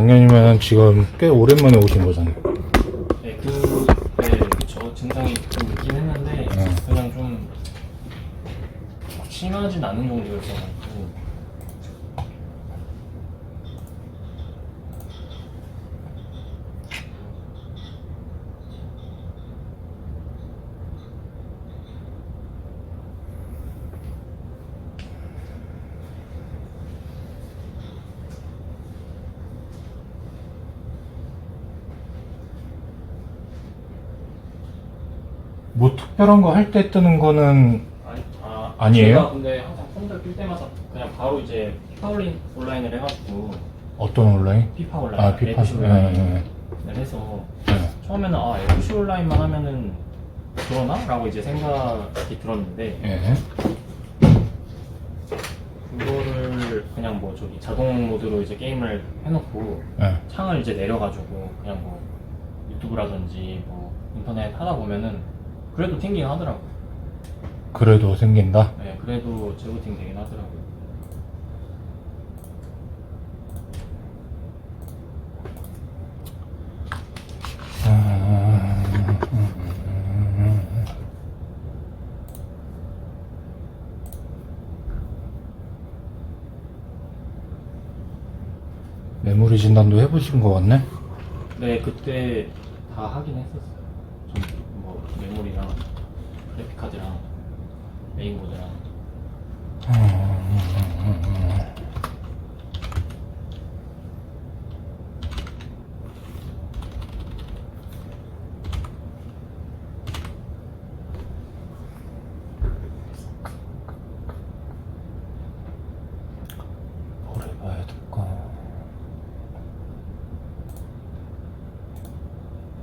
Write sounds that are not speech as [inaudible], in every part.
작년이면 지금 꽤 오랜만에 오신 거잖아요. 네, 그, 네, 그쵸. 증상이 좀 있긴 했는데, 네. 그냥 좀, 심하진 않은 정도였어 뭐 특별한 거 할 때 뜨는 거는 아니, 아, 아니에요? 제가 근데 항상 컴퓨터 낄 때마다 그냥 바로 이제 피파 온라인, 온라인을 해가지고, 어떤 온라인? 피파 온라인, 아, 피파. FC 예, 온라인을 예, 해서, 예. 처음에는 아, FC 온라인만 하면은 그러나? 라고 이제 생각이 들었는데, 예. 그거를 그냥 뭐 저기 자동 모드로 이제 게임을 해놓고 예. 창을 이제 내려가지고 그냥 뭐 유튜브라든지 뭐 인터넷 하다 보면은 그래도 튕긴 하더라고요. 그래도 생긴다. 네, 그래도 재부팅 되긴 하더라고요. 메모리 진단도 해보신 거 같네? 네, 그때 다 하긴 했었어요. 좀뭐 메모리랑 그래픽 카드랑 메인보드랑?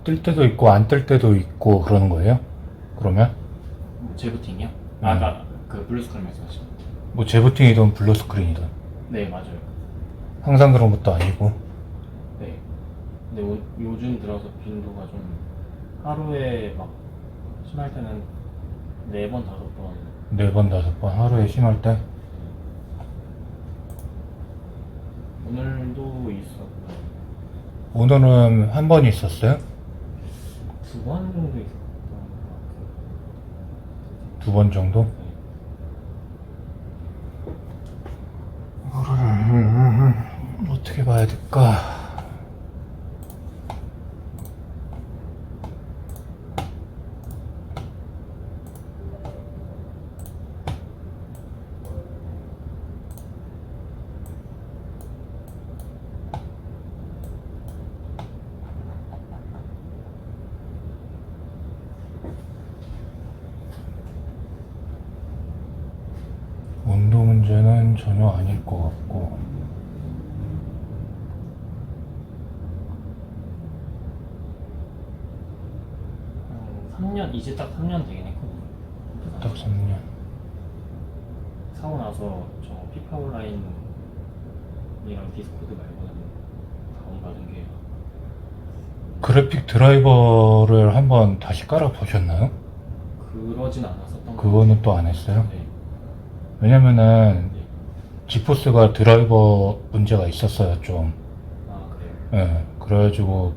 뜰 때도 있고 안 뜰 때도 있고 그러는 거예요? 그러면? 재부팅이요? 음. 아, 아까 그 블루스크린 말씀하신 거. 뭐 재부팅이든 블루 스크린이든 네, 맞아요. 항상 그런 것도 아니고 네. 근데 요, 요즘 들어서 빈도가 좀 하루에 막 심할 때는 네 번 다섯 번 네 번 다섯 번 하루에 심할 때 오늘도 있었고 오늘은 한 번 있었어요? 두 번 정도 같아요. 두 번 정도? 네. 어떻게 봐야 될까? 온도 문제는 전혀 아닐 것 같고 한 3년 이제 딱 3년 되긴 했거든요. 딱 3년 사고 나서 저 피파 온라인이랑 디스코드 말고는 다운받은 게 그래픽 드라이버를 한번 다시 깔아 보셨나요? 그러진 않았었던 것 그거는 또 안 했어요? 네. 왜냐면은 네. 지포스가 드라이버 문제가 있었어요 좀 아 그래요. 예, 그래가지고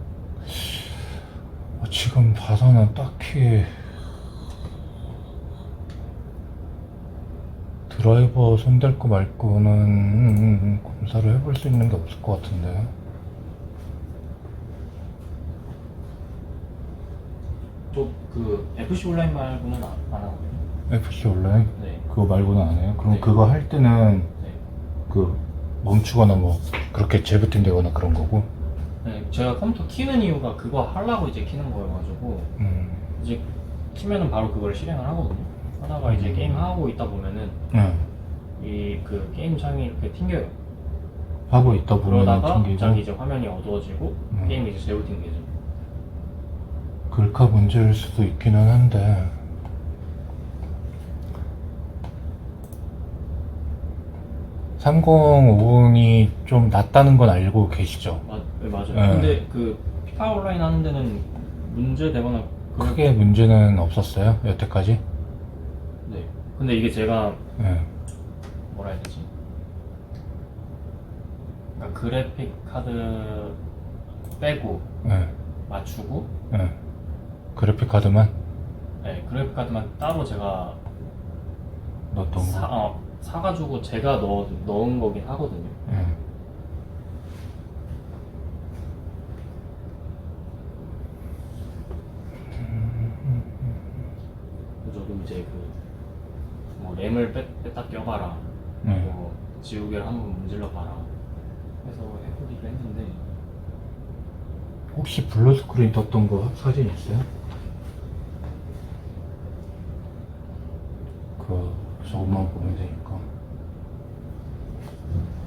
어, 지금 봐서는 딱히 드라이버 손댈 거 말고는 음, 검사를 해볼 수 있는 게 없을 것 같은데 저그 FC 온라인 말고는 안, 안 하거든요. FC 온라인 네. 그거 말고는 안 해요? 그럼 네. 그거 할 때는 네. 그 멈추거나 뭐 그렇게 재부팅 되거나 그런 거고 네, 제가 컴퓨터 키는 이유가 그거 하려고 이제 키는 거여가지고 음, 이제 키면은 바로 그걸 실행을 하거든요. 하다가 이제 음. 게임 하고 있다 보면은 예, 이그 게임 창이 이렇게 튕겨요. 하고 있다 보면 그러다가 튕기고 이제 화면이 어두워지고 음. 게임이 이제 재부팅 되죠. 글카 문제일 수도 있기는 한데 (3050이) 좀 낫다는 건 알고 계시죠? 맞, 네, 맞아요. 네. 근데 그 피파 온라인 하는 데는 문제 되거나 크게 문제는 없었어요 여태까지 네. 근데 이게 제가 예. 뭐라 해야 되지? 그러니까 그래픽 카드 빼고 네. 맞추고 네. 그래픽 카드만 네, 그래픽 카드만 따로 제가 넣었던 사, 거. 어, 사가지고 제가 넣, 넣은 거긴 하거든요. 네. 저도 이제 그뭐 램을 뺐, 뺐다 껴봐라 네. 뭐 지우개를 한번 문질러 봐라 해서 해보기도 했는데 혹시 블루 스크린 떴던 거 사진 있어요? 그 저 것만 보면 되니까.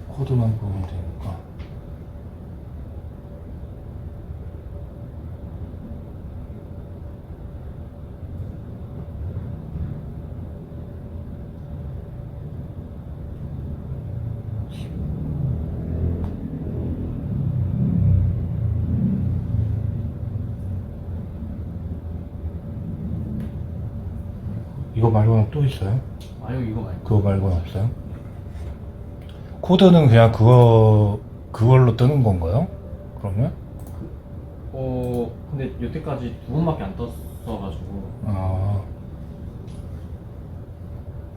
코드만 보면 되니까 이거 말고는 또 있어요? 아유 이거 말고 그거 말고는 없어요? 코드는 그냥 그거 그걸로 뜨는 건가요? 그러면? 어 근데 여태까지 두 번밖에 안 떴어가지고 아,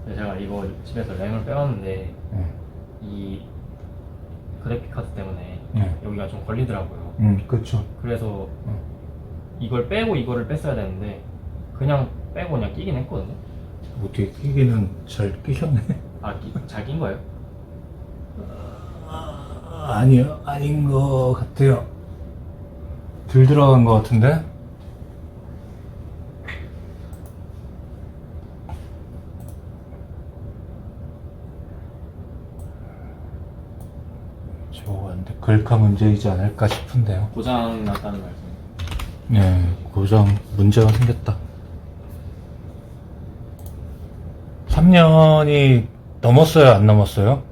근데 제가 이거 집에서 램을 빼왔는데 응, 이 그래픽 카드 때문에 네. 여기가 좀 걸리더라고요 음, 그쵸. 그래서 응. 이걸 빼고 이거를 뺐어야 되는데 그냥 빼고 그냥 끼긴 했거든요 어떻게 끼기는 잘 끼셨네. 아잘 낀 거예요? 아, 아니요, 아닌 것 같아요. 들 들어간 것 같은데? 저거 근데 글카 문제이지 않을까 싶은데요. 고장 났다는 말씀 네, 고장 문제가 생겼다. 3년이 넘었어요, 안 넘었어요?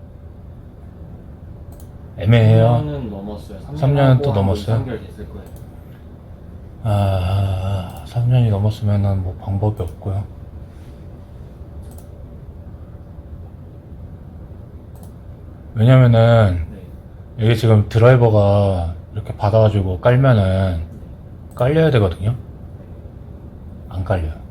애매해요. 3년은 넘었어요 3년, 삼 년은 또 넘었어요? 3개월 됐을 거예요 아, 3년이 넘었으면은 뭐 방법이 없고요. 왜냐면은 네. 이게 지금 드라이버가 이렇게 받아가지고 깔면은 깔려야 되거든요. 안 깔려요.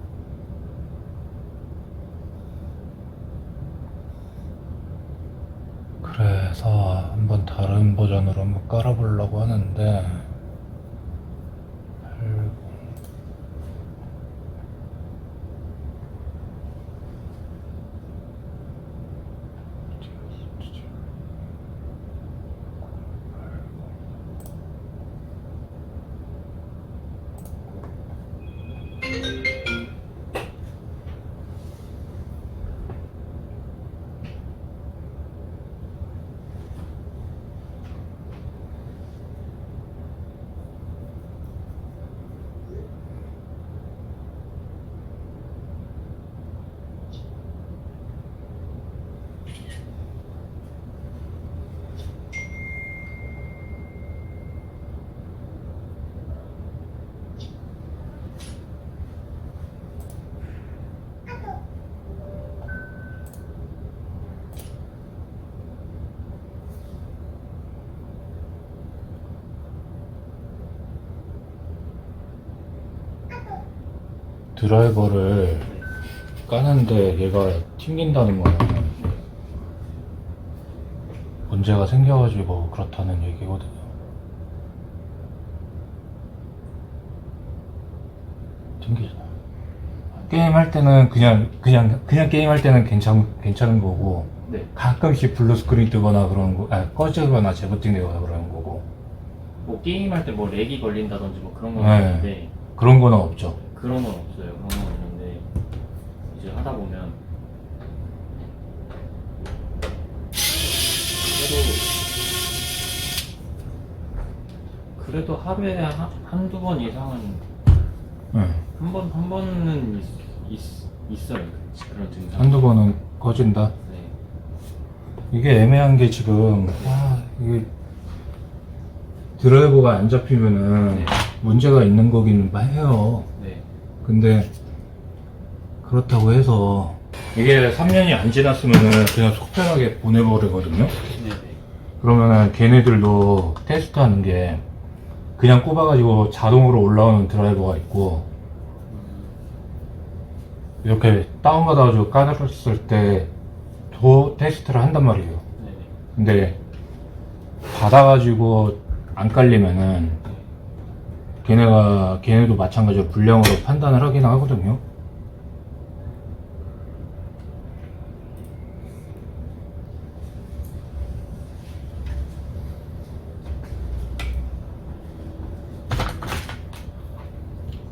그래서 한번 다른 버전으로 한번 깔아보려고 하는데 드라이버를 까는데 얘가 튕긴다는 거는 문제가 생겨가지고 그렇다는 얘기거든요. 튕기잖아. 게임 할 때는 그냥 그냥 그냥 게임 할 때는 괜찮 괜찮은 거고 네. 가끔씩 블루 스크린 뜨거나 그런 거, 아, 꺼지거나 재부팅되거나 그러는 거고 뭐 게임 할 때 뭐 렉이 걸린다든지 뭐 그런 건 네. 없는데 그런 거는 없죠. 그런 건 없어요. 그런 건 없는데 이제 하다 보면 그래도 그래도 하루에 한, 한두 번 이상은 네. 한 번 한 번은 있, 있, 어요 그런 증상. 한두 번은 꺼진다. 네. 이게 애매한 게 지금 아 이게 드라이버가 안 잡히면은 네. 문제가 있는 거긴 해요. 네. 근데 그렇다고 해서 이게 3년이 안 지났으면은 그냥 속 편하게 보내버리거든요. 네. 네. 그러면은 걔네들도 테스트하는 게 그냥 꼽아가지고 자동으로 올라오는 드라이버가 있고 이렇게 다운받아가지고 까졌을 때도 테스트를 한단 말이에요. 네네. 근데 받아가지고 안 깔리면은 걔네가 걔네도 마찬가지로 불량으로 판단을 하긴 하거든요.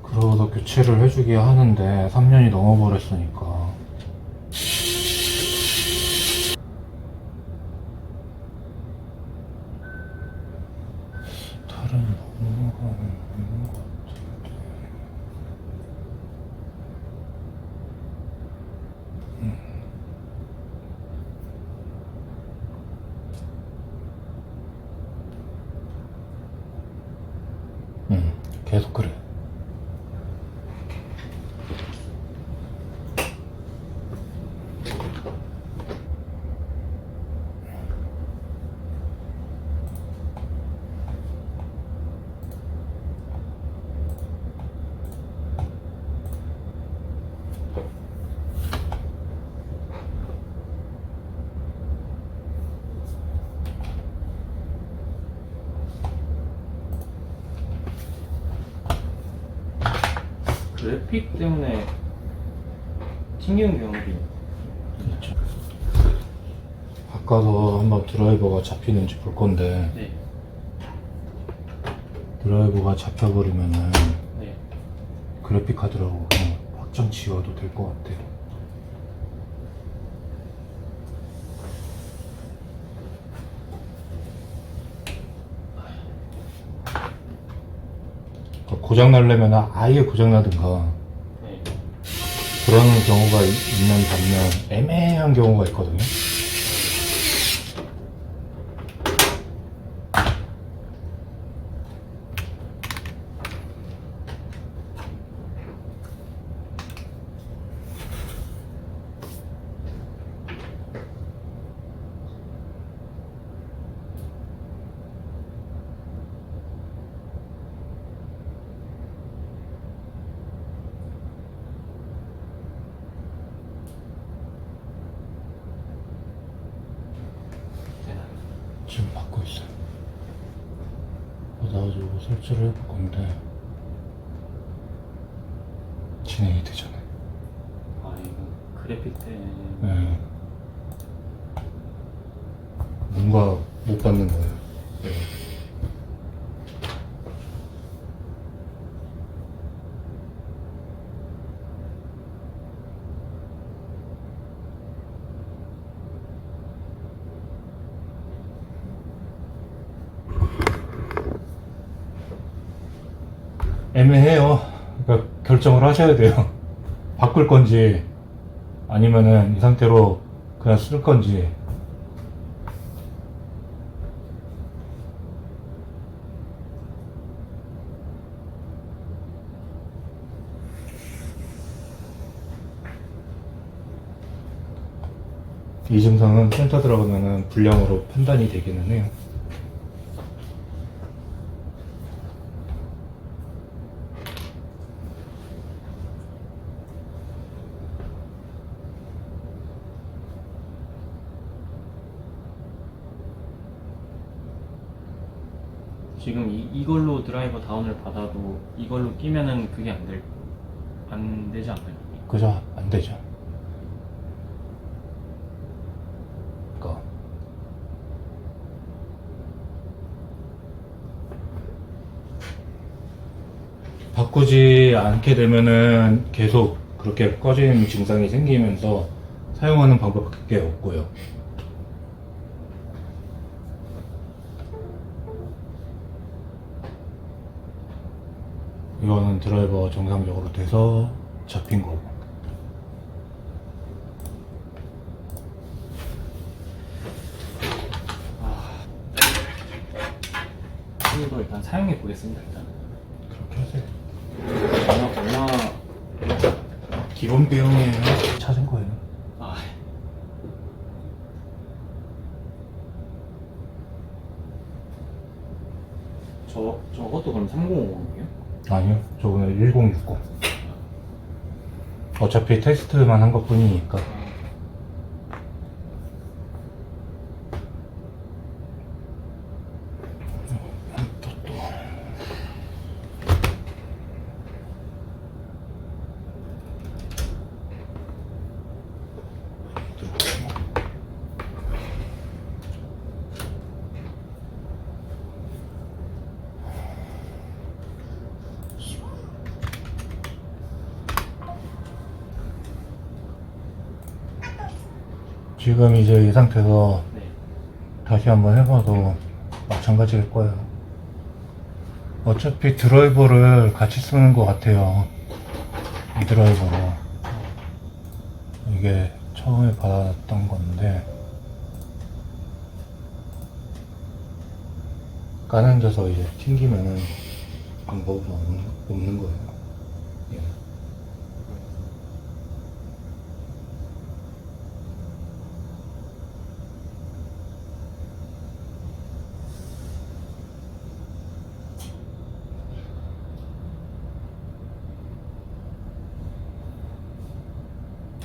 그러고서 교체를 해주게 하는데 3년이 넘어버렸으니까 다른 업무가 없는 것 같은데 응, 음, 계속 그래. 그 래픽 때문에 튕기는 경우도 그렇죠. 바꿔서 한번 드라이버가 잡히는지 볼 건데 네. 드라이버가 잡혀버리면은 네. 그래픽 카드라고 그냥 확정 지워도 될 것 같아요. 그러니까 고장 날려면 아예 고장 나든가 네. 그러는 경우가 이- 있는 반면 애매한 경우가 있거든요. 지금 받고 있어요. 받아가지고 설치를 해볼 건데 진행이 되잖아요. 아 이거 그래픽 때문에 네. 뭔가 못 받는 거예요. 그러니까 결정을 하셔야 돼요. [laughs] 바꿀 건지 아니면은 이 상태로 그냥 쓸 건지. 이 증상은 센터 들어가면은 불량으로 판단이 되기는 해요. 지금 이, 이걸로 드라이버 다운을 받아도 이걸로 끼면은 그게 안 될, 안 되지 않나요? 그죠? 안 되죠. 그러니까 바꾸지 않게 되면은 계속 그렇게 꺼지는 증상이 생기면서 사용하는 방법밖에 없고요. 이거는 드라이버 정상적으로 돼서 잡힌 거고. 이거 일단 사용해 보겠습니다 일단 그렇게 하세요. 얼마 얼마 기본 비용에 찾은 거예요. 아 저 저것도 그럼 3050이에요? 아니요, 저거는 1060. 어차피 테스트만 한 것 뿐이니까. 지금 이제 이 상태에서 네. 다시 한번 해봐도 마찬가지일 거예요. 어차피 드라이버를 같이 쓰는 것 같아요. 이 드라이버로. 이게 처음에 받았던 건데, 까는 데서 이제 튕기면은 방법은 없는, 없는 거예요. 예.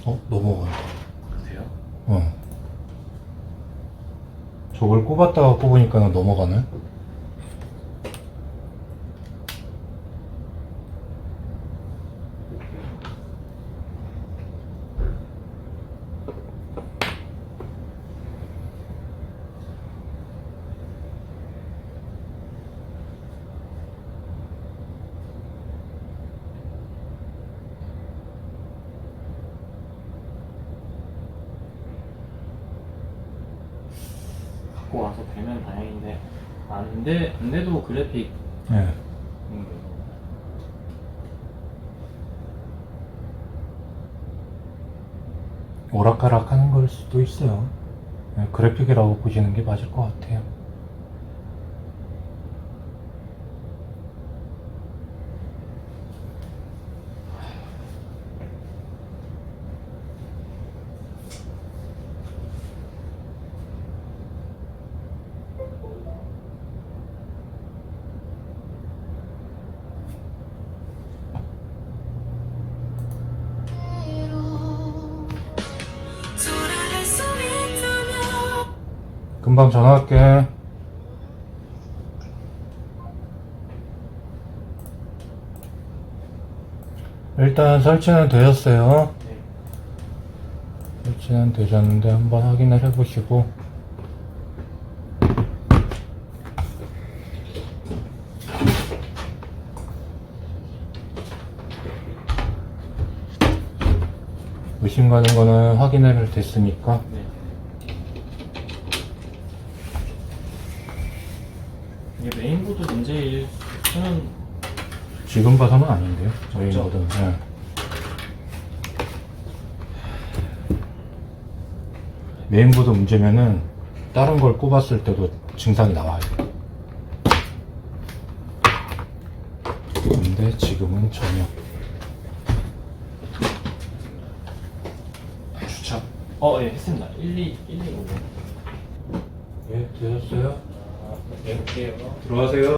어? 넘어간다. 그러세요? 어. 저걸 꼽았다가 꼽으니까 넘어가네? 갖고 와서 되면 다행인데 안 돼, 그래픽 예. 음, 오락가락 하는 걸 수도 있어요. 예, 그래픽이라고 보시는 게 맞을 것 같아요. 금방 전화할게. 일단 설치는 되었어요. 네. 설치는 되셨는데 한번 확인을 해보시고 의심 가는 거는 확인을 됐으니까 네. 이게 메인보드 문제일 수는 지금 봐서는 아닌데요 저희 그렇죠. 거든 예. 메인보드 문제면은 다른 걸 꼽았을 때도 증상이 나와요 근데 지금은 전혀 주차 어, 예, 했습니다. 1, 2, 1, 2, 5. 예 되셨어요? 예, 볼게요. 들어가세요